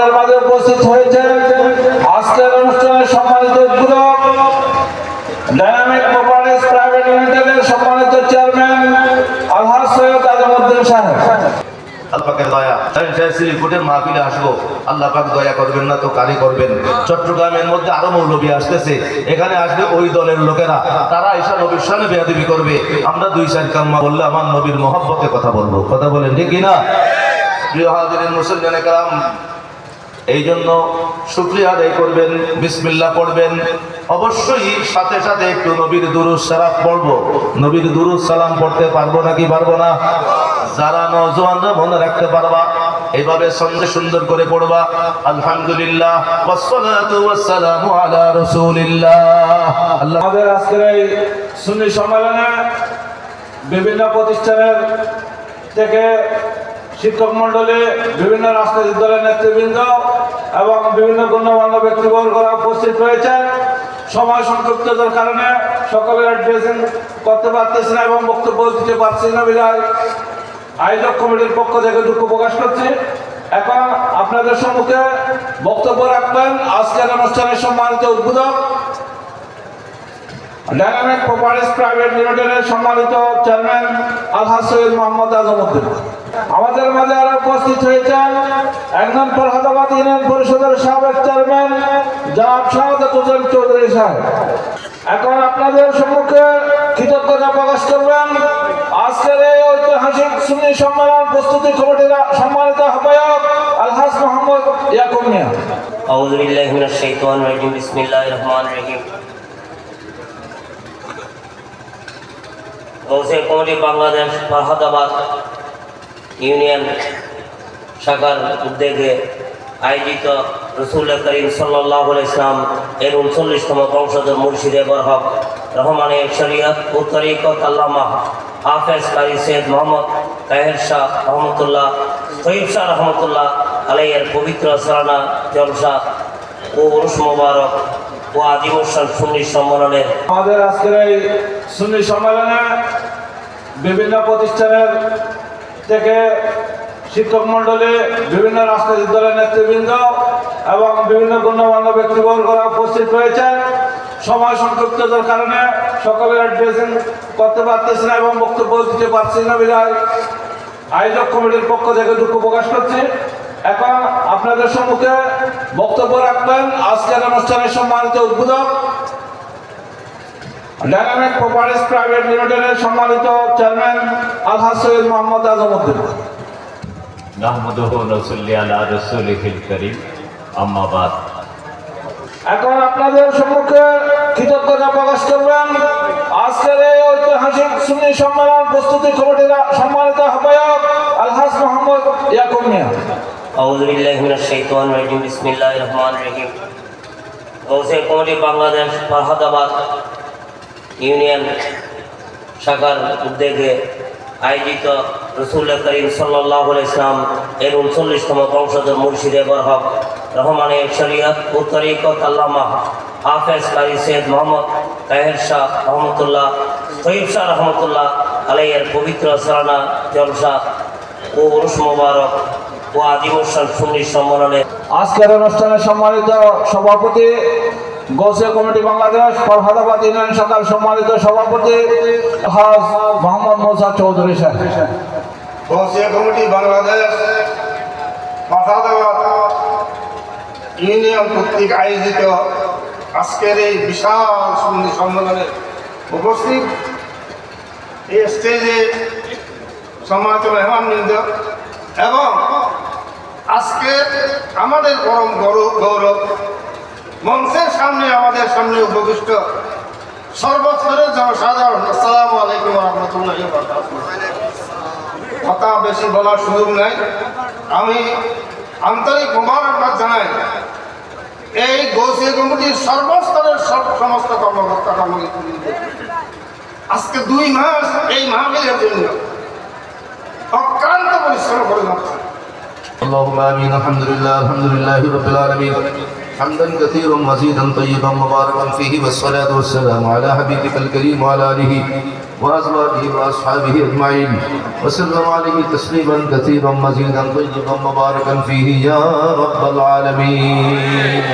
আমাদের মাঝে উপস্থিত হয়েছে আজকের অনুষ্ঠানে সম্মানিত চট্টগ্রামের মধ্যে আরও মৌলবি আসতেছে। এখানে আসবে ওই দলের লোকেরা। তারা এসা নবীর সামনে করবে। আমরা দুই চার কাম্মা বললে আমার নবীর মহব্বতে কথা বলব। কথা বলেন ঠিক কিনা? প্রিয় হাজির এই জন্য শুক্রিয়া আদায় করবেন, বিসমিল্লাহ পড়বেন। অবশ্যই সাথে সাথে একটু নবীর দুরুজ সালাম পড়ব। নবীর দুরুজ সালাম পড়তে পারব নাকি পারব না? যারা নজওয়ানরা মনে রাখতে পারবা। এইভাবে সঙ্গে সুন্দর করে পড়বা। আলহামদুলিল্লাহ। আমাদের সম্মেলনে বিভিন্ন প্রতিষ্ঠানের থেকে শিক্ষক মণ্ডলী বিভিন্ন রাজনৈতিক দলের নেতৃবৃন্দ এবং বিভিন্ন গণ্যমান্য ব্যক্তিবর্গরা উপস্থিত রয়েছেন সময় সংক্ষিপ্ততার কারণে সকলের অ্যাড্রেসিং করতে পারতেছি না এবং বক্তব্য দিতে পারছি না বিধায়। আয়োজক কমিটির পক্ষ থেকে দুঃখ প্রকাশ করছি। এখন আপনাদের সম্মুখে বক্তব্য রাখবেন আজকের অনুষ্ঠানের সম্মানিত উদ্বোধক ডায়নামিক প্রপার্টিস প্রাইভেট লিমিটেডের সম্মানিত চেয়ারম্যান আলহাজ সৈয়দ মোহাম্মদ আজমউদ্দিন আমাদের মাঝে আরো উপস্থিত হয়েছেন একজন ফরহাদাবাদ ইউনিয়ন পরিষদের সাবেক চেয়ারম্যান জনাব শাহাদাত হোসেন চৌধুরী সাহেব এখন আপনাদের সম্মুখে কৃতজ্ঞতা প্রকাশ করবেন আজকের এই ঐতিহাসিক সুন্নি সম্মেলন প্রস্তুতি কমিটির সম্মানিত আহ্বায়ক আলহাজ মোহাম্মদ ইয়াকুব মিয়া أعوذ بالله من الشيطان الرجيم بسم الله الرحمن الرحيم গৌসে কমিটি বাংলাদেশ ফরহাদাবাদ ইউনিয়ন শাখার উদ্যোগে আয়োজিত রসুল করিম সাল্লাহ ইসলাম এর উনচল্লিশতম বংশধর মুর্শিদে বরহক রহমানের শরিয়ত ও তরিকত আল্লামা হাফেজ কারি সৈয়দ মোহাম্মদ তাহের শাহ রহমতুল্লাহ তৈব শাহ রহমতুল্লাহ আলাইয়ের পবিত্র সারানা জলসা ও উরুস মোবারক ও আদিমুসান সুন্নি সম্মেলনের আমাদের আজকের এই সুন্নি সম্মেলনে বিভিন্ন প্রতিষ্ঠানের থেকে শিক্ষক মণ্ডলী বিভিন্ন রাজনৈতিক দলের নেতৃবৃন্দ এবং বিভিন্ন গণ্যমান্য ব্যক্তিবর্গরা উপস্থিত রয়েছেন সময় সংক্ষিপ্ততার কারণে সকলের অ্যাড্রেসিং করতে পারতেছি না এবং বক্তব্য দিতে পারছি না বিধায় আয়োজক কমিটির পক্ষ থেকে দুঃখ প্রকাশ করছি। এখন আপনাদের সম্মুখে বক্তব্য রাখবেন আজকের অনুষ্ঠানের সম্মানিত উদ্বোধক ডায়নামিক প্রপার্টিস প্রাইভেট লিমিটেডের সম্মানিত চেয়ারম্যান আলহাজ সৈয়দ মোহাম্মদ আজমউদ্দিন এখন আপনাদের সম্মুখে কৃতজ্ঞতা প্রকাশ করবেন। আজকের এই ঐতিহাসিক সুন্নি সম্মেলন প্রস্তুতি কমিটির সম্মানিত আহ্বায়ক আলহাজ মোহাম্মদ ইয়াকুব মিয়া। আউযু বিল্লাহি মিনাশ শাইতানির রাজিম। বিসমিল্লাহির রহমানির রহিম। গৌসে কমিটি বাংলাদেশ ফারহাদাবাদ ইউনিয়ন শাখার উদ্যোগে আয়োজিত রসুল করিম সাল্লাহ ইসলাম এর উনচল্লিশতম বংশধর মুর্শিদে বরহক রহমানের শরিয়ত ও তরিকত আল্লামা হাফেজ কারি সৈয়দ মোহাম্মদ তাহের শাহ রহমতুল্লাহ তৈব শাহ রহমতুল্লাহ আলাইয়ের পবিত্র সারানা জলসা ও উরুস মোবারক ও আদিমুসান সুন্নি সম্মেলনের আজকের অনুষ্ঠানে সম্মানিত সভাপতি গোসে কমিটি বাংলাদেশ ফরহাদাবাদ ইউনিয়ন শাখার সম্মানিত সভাপতি হাজ মোহাম্মদ মোসা চৌধুরী সাহেব বংশীয় কমিটি বাংলাদেশ মাথাদাবাদ ইউনিয়ন কর্তৃক আয়োজিত আজকের এই বিশাল সম্মেলনে উপস্থিত। এই স্টেজে সম্মানিত মেহমানবৃন্দ এবং আজকে আমাদের পরম গৌরব মঞ্চের সামনে আমাদের সামনে উপবিষ্ট সর্বস্তরের জনসাধারণ আসসালামু আলাইকুম রহমতুল্লাহ কথা বেশি বলার সুযোগ নাই আমি আন্তরিক মোবারকবাদ জানাই এই গৌসিয়া কমিটির সর্বস্তরের সব- সমস্ত কর্মকর্তা কর্মকর্তা আজকে দুই মাস এই মাহফিলের জন্য অক্লান্ত পরিশ্রম করে যাচ্ছে اللهم امين الحمد لله الحمد لله رب العالمين حمدا كثيرا مزيدا طيبا مباركا فيه، والصلاة والسلام على حبيبك الكريم وعلى آله وأزواجه وأصحابه أجمعين. وسلم عليه تسليما كثيرا مزيدا طيبا مباركا فيه يا رب العالمين.